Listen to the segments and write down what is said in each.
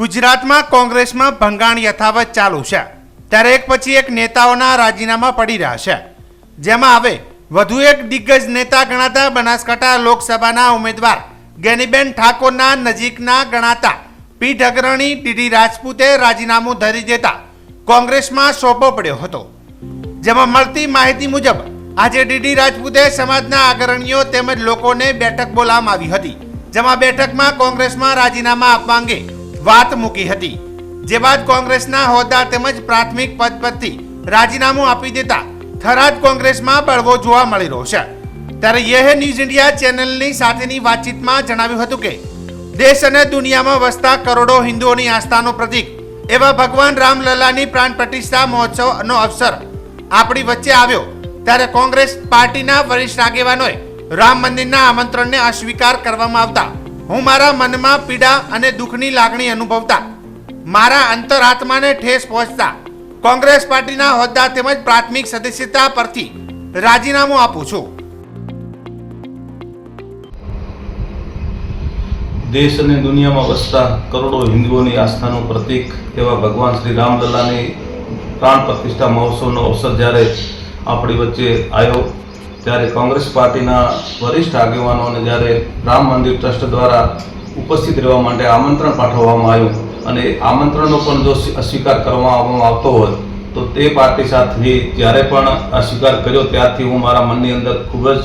ગુજરાતમાં કોંગ્રેસમાં ભંગાણ યથાવત ચાલુ છે. ત્યારે એક પછી એક નેતાઓના રાજીનામા પડી રહ્યા છે. જેમાં હવે વધુ એક દિગ્ગજ નેતા ગણાતા બનાસકાંઠા લોકસભાના ઉમેદવાર ગેનીબેન ઠાકોરના નજીકના ગણાતા પીઠ અગ્રણી ડીડી રાજપૂતે રાજીનામું ધરી દેતા કોંગ્રેસમાં સોંપો પડ્યો હતો. જેમાં મળતી માહિતી મુજબ, આજે ડીડી રાજપૂતે સમાજના અગ્રણીઓ તેમજ લોકોને બેઠક બોલાવવામાં આવી હતી. જેમાં બેઠકમાં કોંગ્રેસમાં રાજીનામા આપવા અંગે વાત મૂકી હતી. જે બાદ કોંગ્રેસના હોદ્દા તેમજ પ્રાથમિક પદ પરથી રાજીનામું આપી દેતા થરાદ કોંગ્રેસમાં બળવો જોવા મળી રહ્યો છે. ત્યારે યહ ન્યૂઝ ઇન્ડિયા ચેનલની સાથેની વાતચીતમાં જણાવ્યું હતું કે, દેશ અને દુનિયામાં વસતા કરોડો હિન્દુઓની આસ્થાનું પ્રતીક એવા ભગવાન રામલલાની પ્રાણ પ્રતિષ્ઠા મહોત્સવનો અવસર આપણી વચ્ચે આવ્યો. ત્યારે કોંગ્રેસ પાર્ટીના વરિષ્ઠ આગેવાનોએ રામ મંદિરના આમંત્રણને અસ્વીકાર કરવામાં આવતા હું મારા મનમાં પીડા અને દુઃખની લાગણી અનુભવતા, મારા અંતરાત્માને ઠેસ પહોંચતા, કોંગ્રેસ પાર્ટીના હોદ્દા તેમજ પ્રાથમિક સદસ્યતા પરથી રાજીનામું આપું છું. દેશ અને દુનિયામાં વસતા કરોડો હિન્દુઓની આસ્થાનું પ્રતીક એવા ભગવાન શ્રી રામલલ્લાની પ્રાણ પ્રતિષ્ઠા મહોત્સવનો અવસર જ્યારે આપણી વચ્ચે આવ્યો ત્યારે કોંગ્રેસ પાર્ટીના વરિષ્ઠ આગેવાનોને જ્યારે રામ મંદિર ટ્રસ્ટ દ્વારા ઉપસ્થિત રહેવા માટે આમંત્રણ પાઠવવામાં આવ્યું અને આમંત્રણનો પણ જો અસ્વીકાર કરવામાં આવતો હોય, તો તે પાર્ટી સાથે જ્યારે પણ અસ્વીકાર કર્યો, ત્યારથી હું મારા મનની અંદર ખૂબ જ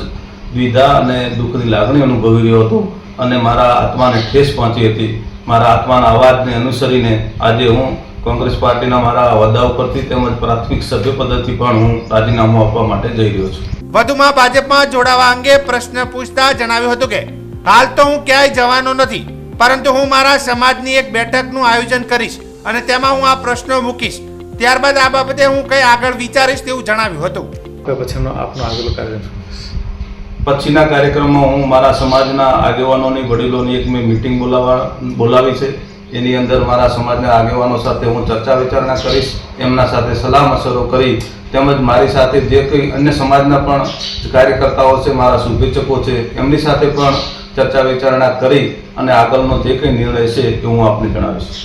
દ્વિધા અને દુઃખની લાગણી અનુભવી રહ્યો હતો અને મારા આત્માને ઠેસ પહોંચી હતી. મારા આત્માના અવાજને અનુસરીને આજે હું કોંગ્રેસ પાર્ટીના મારા હોદ્દા ઉપરથી તેમજ પ્રાથમિક સભ્ય પદથી પણ હું રાજીનામું આપવા માટે જઈ રહ્યો છું. વધુમાં ભાજપમાં જોડાવા અંગે પ્રશ્ન પૂછતા જણાવ્યું હતું કે હાલ તો હું ક્યાંય જવાનો નથી પરંતુ હું મારા સમાજની એક બેઠકનું આયોજન કરીશ અને તેમાં હું આ પ્રશ્નો મૂકીશ. ત્યારબાદ આ બાબતે હું કંઈ આગળ વિચારીશ તેવું જણાવ્યું હતું. પછીનો આપનો આગળ કાર્યક્રમ પછીના કાર્યક્રમમાં હું મારા સમાજના આગેવાનોની વડીલોની એક મેં મિટિંગ બોલાવવા બોલાવી છે. એની અંદર મારા સમાજના આગેવાનો સાથે હું ચર્ચા વિચારણા કરીશ, એમના સાથે સલાહ મશરો કરી, તેમજ મારી સાથે જે કંઈ અન્ય સમાજના પણ કાર્યકર્તાઓ છે, મારા શુભેચ્છકો છે, એમની સાથે પણ ચર્ચા વિચારણા કરી અને આગળનો જે કંઈ નિર્ણય છે એ હું આપને જણાવીશ.